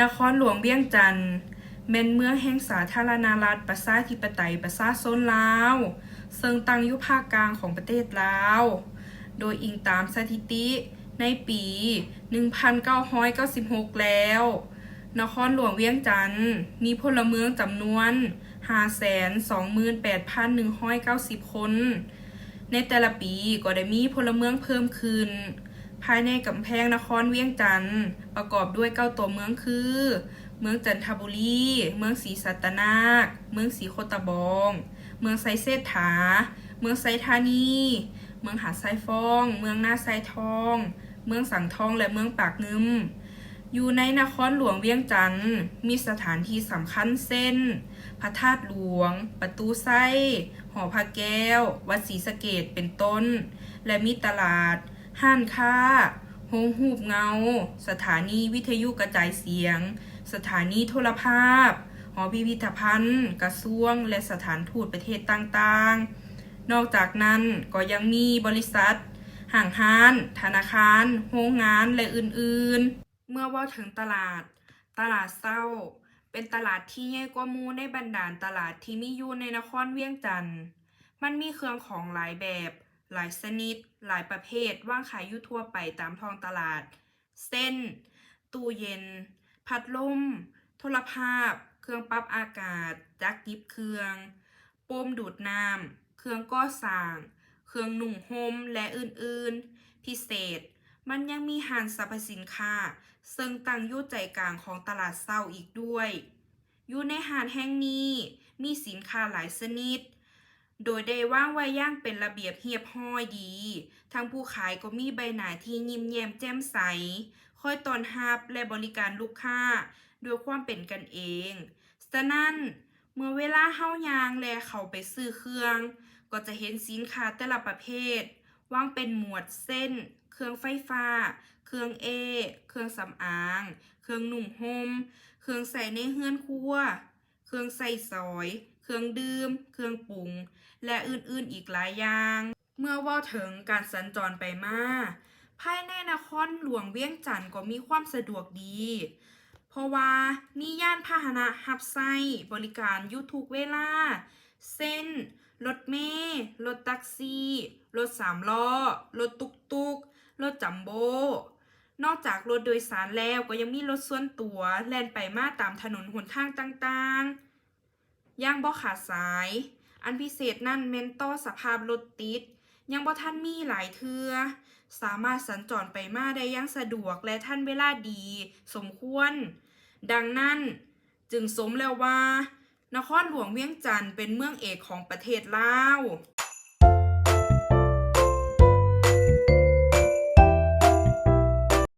นครหลวงเวียงจันทน์แม่นเมืองแห่งสาธารณรัฐประชาธิปไตยประชาชนลาว ซึ่งตั้งอยู่ภาคกลางของประเทศลาว โดยอิงตามสถิติในปี 1996 แล้ว นครหลวงเวียงจันทน์มีพลเมืองจำนวน 528,190 คน ในแต่ละปีก็ได้มีพลเมืองเพิ่มขึ้น ภายในกำแพงนครเวียงจันทน์ประกอบด้วยเก้าตัวเมืองคือ เมืองจันทบุรี เมืองศรีสัตนาค เมืองศรีโคตบอง เมืองไซเซถา เมืองไซธานี เมืองหาดไซฟอง เมืองหน้าไซทอง เมืองสังทองและเมืองปากงึมอยู่ในนครหลวงเวียงจันทน์มีสถานที่สำคัญเส้น พระธาตุหลวง ประตูไส้ หอพระแก้ว วัดศรีสะเกดเป็นต้น และมีตลาด ห้านค้าโฮงหูบเงา สถานีวิทยุกระจายเสียง สถานีโทรภาพ หอพิพิธภัณฑ์ กระทรวง และสถานทูตประเทศต่างๆ นอกจากนั้นก็ยังมีบริษัทห้างห้าน ธนาคาร โรงงาน และอื่นๆ เมื่อว่าถึงตลาด ตลาดเศร้า เป็นตลาดที่ใหญ่กว่ามูในบรรดาลตลาดที่มีอยู่ในนครเวียงจันทน์มันมีเครื่องของหลายแบบ หลายชนิด หลายประเภทว่างขายอยู่ทั่วไปตามท้องตลาด เส้น ตู้เย็น พัดลม โทรภาพ เครื่องปรับอากาศ จักรยิบเครื่อง โปมดูดน้ำ เครื่องก่อสร้าง เครื่องหนุ่งห่มและอื่นๆ พิเศษ มันยังมีห้างสรรพสินค้า ซึ่งตั้งอยู่ใจกลางของตลาดเศร้าอีกด้วย อยู่ในห้างแห่งนี้ มีสินค้าหลายชนิด โดยได้ว่างไว้ย่างเป็นระเบียบเรียบร้อยดี ทั้งผู้ขายก็มีใบหน้าที่ยิ้มแย้มแจ่มใส คอยต้อนรับและบริการลูกค้าด้วยความเป็นกันเอง ฉะนั้นเมื่อเวลาเฮายางและเขาไปซื้อเครื่อง ก็จะเห็นสินค้าแต่ละประเภทวางเป็นหมวดเส้น เครื่องไฟฟ้า เครื่องเอ เครื่องสำอาง เครื่องหนุ่มห่ม เครื่องใส่ในเฮือนครัว เครื่องใส่ซอย เครื่องดื่ม เครื่องปรุง และอื่นๆอีกหลายอย่าง เมื่อว่าถึงการสัญจรไปมาภายในนครหลวงเวียงจันทน์ก็มีความสะดวกดี เพราะว่ามีย่านพาหนะฮับไส้บริการยูทุกเวลา เส้น รถเมล์รถแท็กซี่ รถสามล้อ รถตุกตุกรถจัมโบ้นอกจากรถโดยสารแล้วก็ยังมีรถส่วนตัว แล่นไปมาตามถนนหนทางต่างๆ ย่างบ่ขาดสาย อันพิเศษนั่นเมนโตสภาพรถติด ยังบ่ท่านมีหลายเทือ สามารถสัญจรไปมาได้อย่างสะดวกและท่านเวลาดี สมควร ดังนั้นจึงสมแล้วว่า นครหลวงเวียงจันทร์เป็นเมืองเอกของประเทศลาว